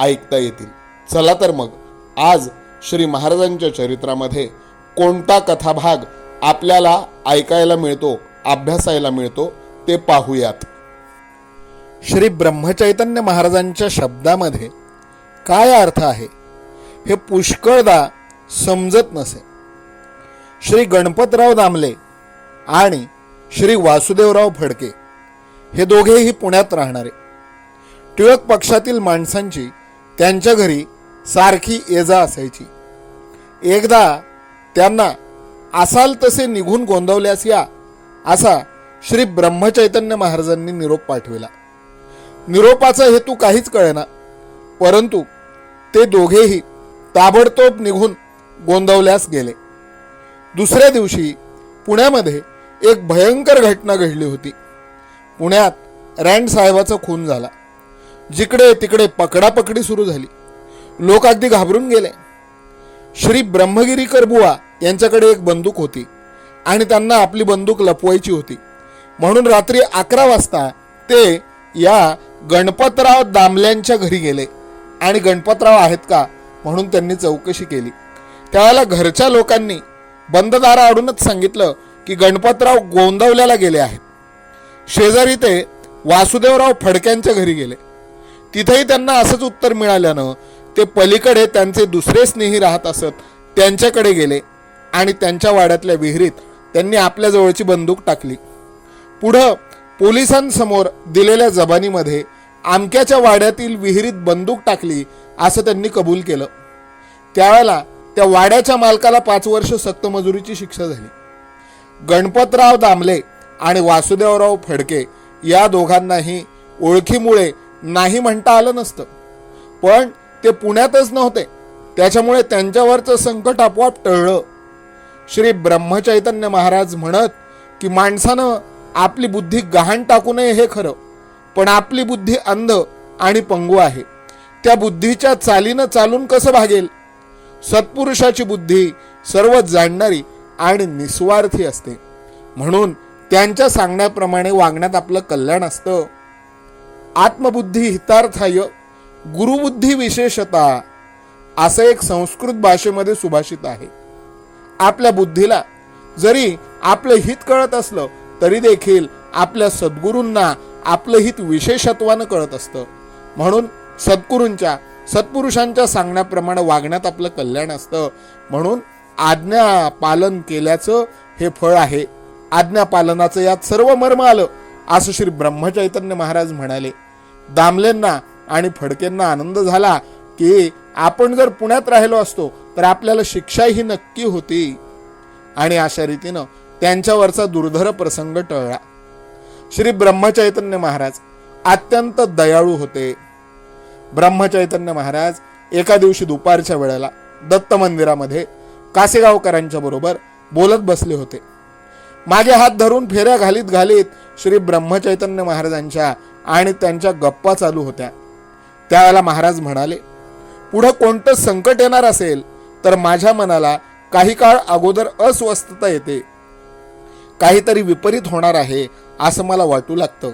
ऐकता येतील. चला तर मग आज श्री महाराजांच्या चरित्रामध्ये कोणता कथाभाग आपल्याला ऐकायला मिळतो अभ्यासायला मिळतो ते पाहूयात. श्री ब्रह्मचैतन्य महाराजांच्या शब्दामध्ये काय अर्थ आहे हे पुष्कळदा समजत नसे. श्री गणपतराव दामले आणि श्री वासुदेवराव फडके हे दोघेही पुण्यात राहणारे. टिळक पक्षातील माणसांची त्यांच्या घरी सारखी ये जा असायची. एकदा त्यांना असाल तसे निघून गोंदवल्यास या असा श्री ब्रह्मचैतन्य महाराजांनी निरोप पाठविला. निरोपाचा हेतू काहीच कळेना परंतु ते दोघेही ताबडतोब निघून गोंदवल्यास गेले. दुसऱ्या दिवशी पुण्यामध्ये एक भयंकर घटना घडली होती. पुण्यात रँड साहेबाचा खून झाला. जिकडे तिकडे पकडापकडी सुरू झाली. लोक अगदी घाबरून गेले. श्री ब्रह्मगिरीकर बुवा यांच्याकडे एक बंदूक होती आणि त्यांना आपली बंदूक लपवायची होती. म्हणून रात्री अकरा वाजता ते या गणपतराव दामल्यांच्या घरी गेले. आणि गणपतराव आहेत का? म्हणून त्यांनी चौकशी केली. त्यावेळेला घरच्या लोकांनी बंददाराआडूनच सांगितलं की गणपतराव गोंदवल्याला गेले आहेत. शेजारी ते वासुदेवराव फडक्यांच्या घरी गेले. तिथेही त्यांना असंच उत्तर मिळाल्यानं ते पलीकडे त्यांचे दुसरे स्नेही राहत असत त्यांच्याकडे गेले आणि त्यांच्या वाड्यातल्या विहिरीत त्यांनी आपल्या जवळची बंदूक टाकली. पुढं पोलिसांसमोर दिलेल्या जबानीमध्ये आमक्याच्या वाड्यातील विहिरीत बंदूक टाकली असं त्यांनी कबूल केलं. त्यावेळेला त्या वाड्याच्या मालकाला पाच वर्ष सक्तमजुरीची शिक्षा झाली. गणपतराव दामले आणि वासुदेवराव फडके या दोघांनाही ओळखीमुळे नाही म्हणता आलं नसतं. पण ते पुण्यातच नव्हते. त्याच्यामुळे त्यांच्यावरचं संकट आपोआप टळलं. श्री ब्रह्मचैतन्य महाराज म्हणत की माणसानं आपली बुद्धी गहाण टाकू नये हे खरं. पण आपली बुद्धी अंध आणि पंगू आहे. त्या बुद्धीच्या चालीनं चालून कसं भागेल? सत्पुरुषाची बुद्धी सर्व जाणणारी आणि निस्वार्थी असते. म्हणून त्यांच्या सांगण्याप्रमाणे वागण्यात आपलं कल्याण असतं. आत्मबुद्धी हितार्थाय गुरुबुद्धी विशेषता असं एक संस्कृत भाषेमध्ये सुभाषित आहे. आपल्या बुद्धीला जरी आपलं हित कळत असलं तरी देखील आपल्या सद्गुरूंना आपलं हित विशेषत्वानं कळत असतं. म्हणून सद्गुरूंच्या सत्पुरुषांच्या सांगण्याप्रमाणे वागण्यात आपलं कल्याण असतं. म्हणून आज्ञा पालन केल्याचं हे फळ आहे. आज्ञा पालनाचं यात सर्व मर्म आलं असं श्री ब्रह्मचैतन्य महाराज म्हणाले. दामलेंना आणि फडकेंना आनंद झाला की आपण जर पुण्यात राहिलो असतो तर आपल्याला शिक्षाही नक्की होती. आणि अशा रीतीनं त्यांच्यावरचा दुर्धर प्रसंग टळला. श्री ब्रह्मचैतन्य महाराज अत्यंत दयाळू होते. ब्रह्मचैतन्य महाराज एका दिवशी दुपारच्या वेळेला दत्त मंदिरामध्ये कासेगावकरांच्या बरोबर बोलत बसले होते. मागे हात धरून फेऱ्या घालीत घालीत श्री ब्रह्मचैतन्य महाराजांच्या आणि त्यांच्या गप्पा चालू होत्या. त्यावेळेला महाराज म्हणाले पुढं कोणतं संकट येणार असेल तर माझ्या मनाला काही काळ अगोदर अस्वस्थता येते. काहीतरी विपरीत होणार आहे असं मला वाटू लागतं.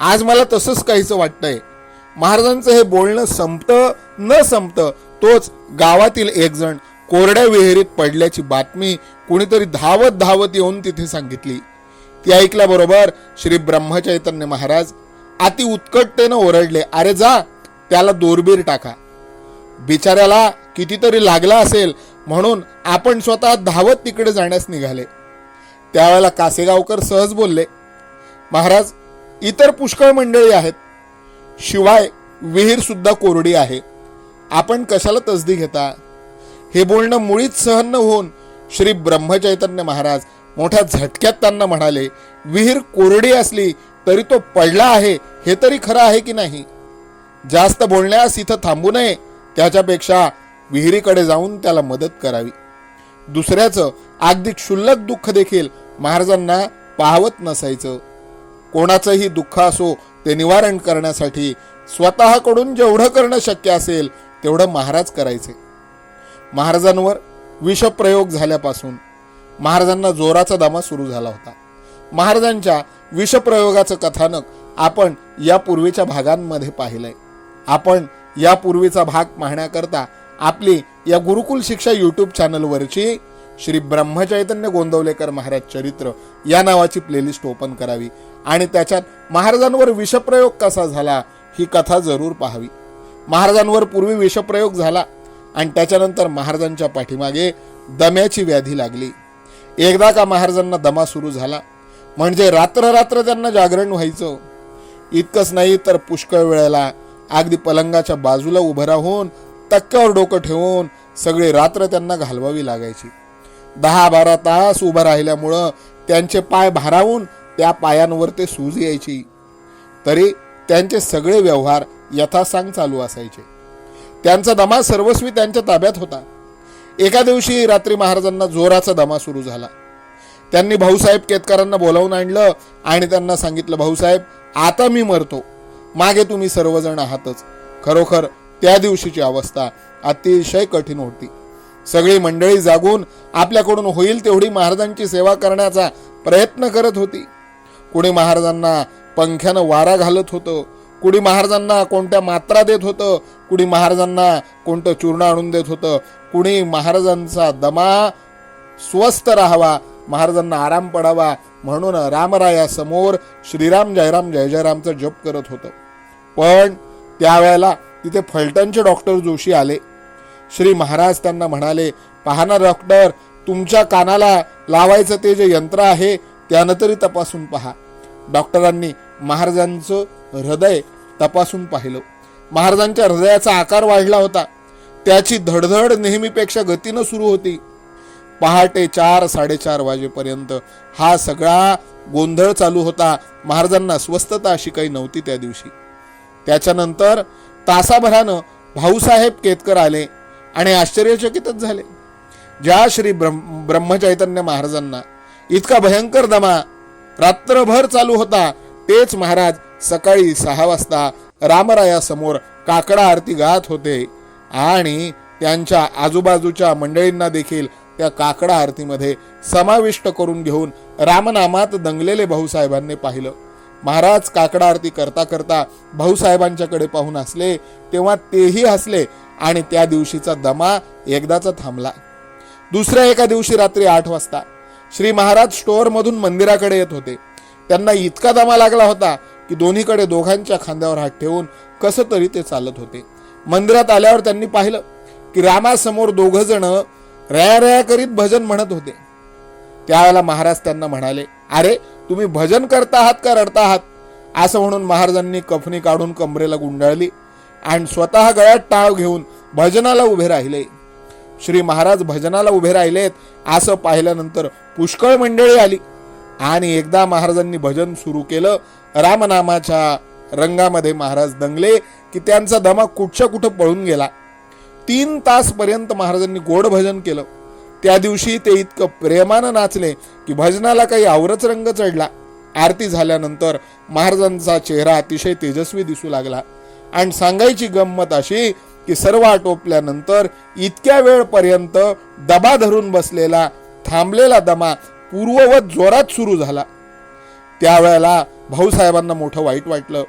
आज मला तसंच काहीचं वाटतंय. महाराजांचं हे बोलणं संपतं न संपतं तोच गावातील एकजण कोरड्या विहिरीत पडल्याची बातमी कुणीतरी धावत धावत येऊन तिथे सांगितली. ती ऐकल्याबरोबर श्री ब्रह्मचैतन्य महाराज अति उत्कटतेनं ओरडले अरे जा त्याला दोरबीर टाका. बिचाऱ्याला कितीतरी लागला असेल म्हणून आपण स्वतः धावत तिकडे जाण्यास निघाले. त्यावेळेला कासेगावकर सहज बोलले महाराज इतर पुष्कळ मंडळी आहेत. शिवाय विहीर सुद्धा कोरडी आहे. आपण कशाला तसदी घेता? हे बोलणं मुळीच सहन न होऊन श्री ब्रह्मचैतन्य महाराज मोठ्या झटक्यात त्यांना म्हणाले विहीर कोरडी असली तरी तो पडला आहे हे तरी खरं आहे की नाही? जास्त बोलण्यास इथं थांबू नये त्याच्यापेक्षा विहिरीकडे जाऊन त्याला मदत करावी. दुसऱ्याचं अगदी क्षुल्लक दुःख देखील महाराजांना पाहवत नसायचं. कोणाचंही दुःख असो ते निवारण करण्यासाठी स्वतःकडून जेवढं करणं शक्य असेल तेवढं महाराज करायचे. महाराजांवर विषप्रयोग झाल्यापासून महाराजांना जोराचा दामा सुरू झाला होता. महाराजांच्या विषप्रयोगाचं कथानक आपण यापूर्वीच्या भागांमध्ये पाहिलंय. आपण यापूर्वीचा भाग पाहण्याकरता आपली या गुरुकुल शिक्षा यूट्यूब चॅनलवरची श्री ब्रह्मचैतन्य गोंदवलेकर महाराज चरित्र या नावाची प्लेलिस्ट ओपन करावी आणि त्याच्यात महाराजांवर विषप्रयोग कसा झाला ही कथा जरूर पाहावी. महाराजांवर पूर्वी विषप्रयोग झाला आणि त्याच्यानंतर महाराजांच्या पाठीमागे दम्याची व्याधी लागली. एकदा का महाराजांना दमा सुरू झाला म्हणजे रात्र रात्र त्यांना जागरण व्हायचं. इतकंच नाही तर पुष्कळ वेळेला अगदी पलंगाच्या बाजूला उभं राहून टक्क्यावर डोकं ठेवून सगळी रात्र त्यांना घालवावी लागायची. दहा बारा तास उभं राहिल्यामुळं त्यांचे पाय भारावून त्या पायांवर ते सूज यायची. तरी त्यांचे सगळे व्यवहार यथासांग चालू असायचे. त्यांचा दमा सर्वस्वी त्यांच्या ताब्यात होता. एका दिवशी रात्री महाराजांना जोराचा दमा सुरू झाला. त्यांनी भाऊसाहेब केतकरांना बोलावून आणलं आणि त्यांना सांगितलं भाऊसाहेब आता मी मरतो. मागे तुम्ही सर्वजण आहातच. खरोखर त्या दिवशीची अवस्था अतिशय कठीण होती. सगळी मंडळी जागून आपल्याकडून होईल तेवढी महाराजांची सेवा करण्याचा प्रयत्न करत होती. कुणी महाराजांना पंख्यानं वारा घालत होतं कुणी महाराजांना कोणत्या मात्रा देत होतं कुणी महाराजांना कोणतं चूर्ण आणून देत होतं कुणी महाराजांचा दमा स्वस्थ राहावा महाराजांना आराम पडावा म्हणून रामरायासमोर श्रीराम जयराम जय जयरामचा जप करत होतं. पण त्यावेळेला तिथे फलटणचे डॉक्टर जोशी आले. श्री महाराज त्यांना म्हणाले पहा डॉक्टर तुमच्या कानाला लावायचं ते जे यंत्र आहे त्यानं तरी तपासून पहा. डॉक्टरांनी महाराजांचं हृदय तपासून पाहिलं. महाराजांच्या हृदयाचा आकार वाढला होता. त्याची धडधड नेहमीपेक्षा गतीनं सुरू होती. पहाटे चार साडेचार वाजेपर्यंत हा सगळा गोंधळ चालू होता. महाराजांना स्वस्थता अशी काही नव्हती त्या दिवशी. त्याच्यानंतर तासाभरानं भाऊसाहेब केतकर आले आणि आश्चर्यचकितच झाले. ज्या श्री ब्रह्म ब्रह्मचैतन्य महाराजांना इतका भयंकर दमा रात्रभर चालू होता तेच महाराज सकाळी सहा वाजता रामरायासमोर काकडा आरती गात होते आणि त्यांच्या आजूबाजूच्या मंडळींना देखील त्या काकडा आरतीमध्ये समाविष्ट करून घेऊन रामनामात दंगलेले भाऊसाहेबांनी पाहिलं. महाराज काकडा आरती करता करता भाऊसाहेबांच्याकडे पाहून हसले तेव्हा तेही हसले आणि त्या दिवशीचा दमा एकदाचा थांबला. दुसऱ्या एका दिवशी रात्री आठ वाजता श्री महाराज स्टोअरमधून मंदिराकडे येत होते. त्यांना इतका दमा लागला होता की दोन्हीकडे दोघांच्या खांद्यावर हात ठेवून कसं तरी ते चालत होते. मंदिरात आल्यावर त्यांनी पाहिलं की रामासमोर दोघ जण रया रया करीत भजन म्हणत होते. त्यावेळेला महाराज त्यांना म्हणाले अरे तुम्ही भजन करता आहात का रडता आहात? असं म्हणून महाराजांनी कफनी काढून कमरेला गुंडाळली आणि स्वतः गळ्यात टाळ घेऊन भजनाला उभे राहिले. श्री महाराज भजनाला उभे राहिलेत असं पाहिल्यानंतर पुष्कळ मंडळी आली आणि एकदा महाराजांनी भजन सुरू केलं रामनामाच्या रंगामध्ये महाराज दंगले की त्यांचा दमा कुठच्या कुठं पळून गेला. तीन तासपर्यंत महाराजांनी गोड भजन केलं. त्या दिवशी ते इतकं प्रेमानं नाचले की भजनाला काही आवरच रंग चढला. आरती झाल्यानंतर महाराजांचा चेहरा अतिशय तेजस्वी दिसू लागला. आणि सांगायची गंमत अशी की सर्व आटोपल्यानंतर इतक्या वेळपर्यंत दबा धरून बसलेला थांबलेला दमा पूर्ववत जोरात सुरू झाला. त्यावेळेला भाऊसाहेबांना मोठं वाईट वाटलं.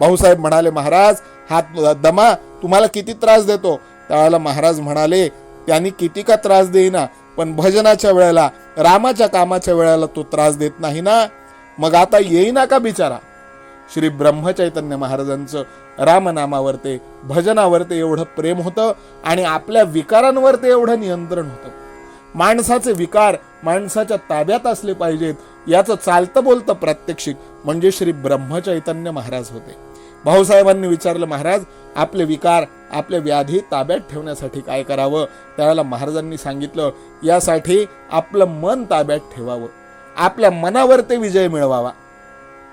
भाऊसाहेब म्हणाले महाराज हा दमा तुम्हाला किती त्रास देतो? त्यावेळेला महाराज म्हणाले त्यांनी किती का त्रास देईना पण भजनाच्या वेळेला रामाच्या कामाच्या वेळेला तो त्रास देत नाही ना? मग आता येईना का बिचारा? श्री ब्रह्मचैतन्य महाराजांचं रामनामावर ते भजनावर ते एवढं प्रेम होतं आणि आपल्या विकारांवर ते एवढं नियंत्रण होतं. माणसाचे विकार माणसाच्या ताब्यात असले पाहिजेत याचं चालतं बोलतं प्रात्यक्षिक म्हणजे श्री ब्रह्मचैतन्य महाराज होते. भाऊसाहेबांनी विचारलं महाराज आपले विकार आपले व्याधी ताब्यात ठेवण्यासाठी काय करावं? त्यावेळेला महाराजांनी सांगितलं यासाठी आपलं मन ताब्यात ठेवावं. आपल्या मनावर ते विजय मिळवावा.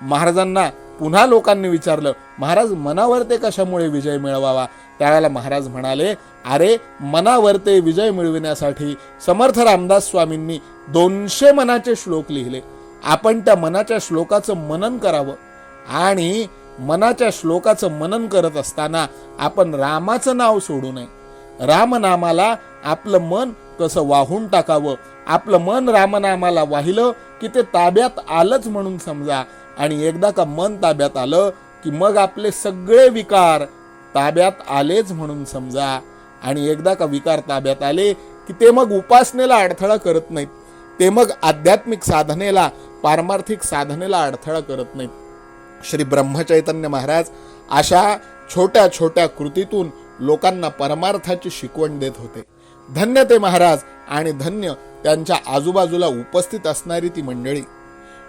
महाराजांना पुन्हा लोकांनी विचारलं महाराज मनावर ते कशामुळे विजय मिळवावा? त्यावेळेला महाराज म्हणाले अरे मनावर ते विजय मिळविण्यासाठी समर्थ रामदास स्वामींनी दोनशे मनाचे श्लोक लिहिले. आपण त्या मनाच्या श्लोकाचं मनन करावं आणि मनाच्या श्लोकाचं मनन करत असताना आपण रामाचं नाव सोडू नये. रामनामाला आपलं मन कसं वाहून टाकावं आपलं मन रामनामाला वाहिलं की ते ताब्यात आलंच म्हणून समजा आणि एकदा का मन ताब्यात आलं की मग आपले सगळे विकार ताब्यात आलेच म्हणून समजा आणि एकदा का विकार ताब्यात आले की ते मग उपासनेला अडथळा करत नाहीत ते मग आध्यात्मिक साधनेला पारमार्थिक साधनेला अडथळा करत नाहीत. श्री ब्रह्मचैतन्य महाराज अशा छोट्या छोट्या कृतीतून लोकांना परमार्थाची शिकवण देत होते. धन्य ते महाराज आणि धन्य त्यांच्या आजूबाजूला उपस्थित असणारी ती मंडळी.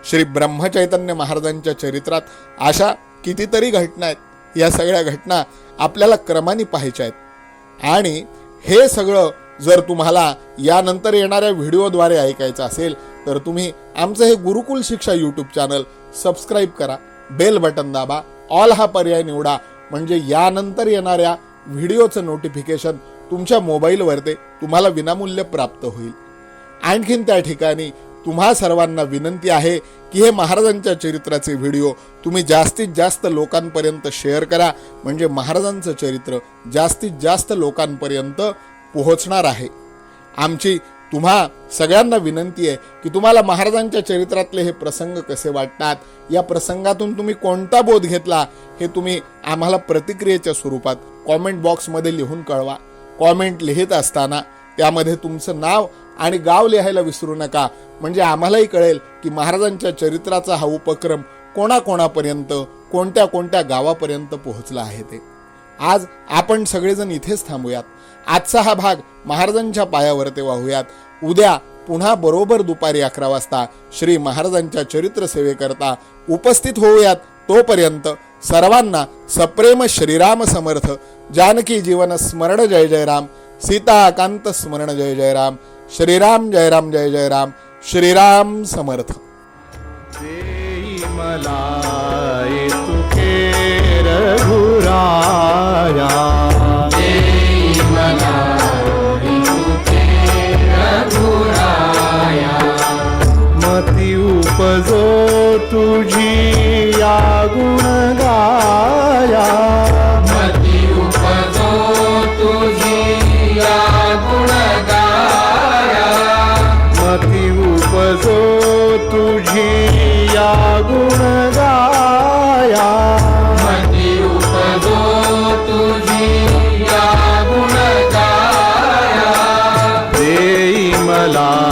श्री ब्रह्मचैतन्य महाराजांच्या चरित्रात अशा कितीतरी घटना आहेत. या सगळ्या घटना आपल्याला क्रमाने पाहायच्या आहेत. आणि हे सगळं जर तुम्हाला यानंतर येणाऱ्या व्हिडिओद्वारे ऐकायचं असेल तर तुम्ही आमचं हे Gurukul Shiksha YouTube channel subscribe करा. बेल बटन दाबा ऑल हा पर्याय निवडा. म्हणजे यानंतर येणाऱ्या व्हिडिओचं नोटिफिकेशन तुमच्या मोबाईलवर ते तुम्हाला विनामूल्य प्राप्त होईल. आणखीन त्या ठिकाणी तुम्हा सर्वांना विनंती आहे की हे महाराजांच्या चरित्राचे व्हिडिओ तुम्ही जास्तीत जास्त लोकांपर्यंत शेअर करा. म्हणजे महाराजांचं चरित्र जास्तीत जास्त लोकांपर्यंत पोहोचणार आहे. आमची तुम्हा सगळ्यांना विनंती आहे की तुम्हाला महाराजांच्या चरित्रातले हे प्रसंग कसे वाटतात? या प्रसंगातून तुम्ही कोणता बोध घेतला? हे तुम्ही आम्हाला प्रतिक्रियेच्या स्वरूपात कॉमेंट बॉक्समध्ये लिहून कळवा. कॉमेंट लिहित असताना त्यामध्ये तुमचं नाव आणि गाव लिहायला विसरू नका. म्हणजे आम्हालाही कळेल की महाराजांच्या चरित्राचा हा उपक्रम कोणाकोणापर्यंत कोणत्या कोणत्या गावापर्यंत पोहोचला आहे ते. आज आपण सगळेजण इथेच थांबूयात. आजचा हा भाग महाराजांच्या पायावर ते वाहूयात. उद्या पुन्हा बरोबर दुपारी अकरा वाजता श्री महाराजांच्या चरित्र सेवेकरता उपस्थित होऊयात. तोपर्यंत सर्वांना सप्रेम श्रीराम समर्थ. जानकी जीवन स्मरण जय जय राम. सीताकांत स्मरण जय जय राम. श्रीराम जय राम जय जय राम. श्रीराम समर्थ. देई मला तुझी या गुण गाया. मती उपजो तुझी या मती उपजो तुझी या गुण गाया. मती उपजो तुझी या गुणगाया देई मला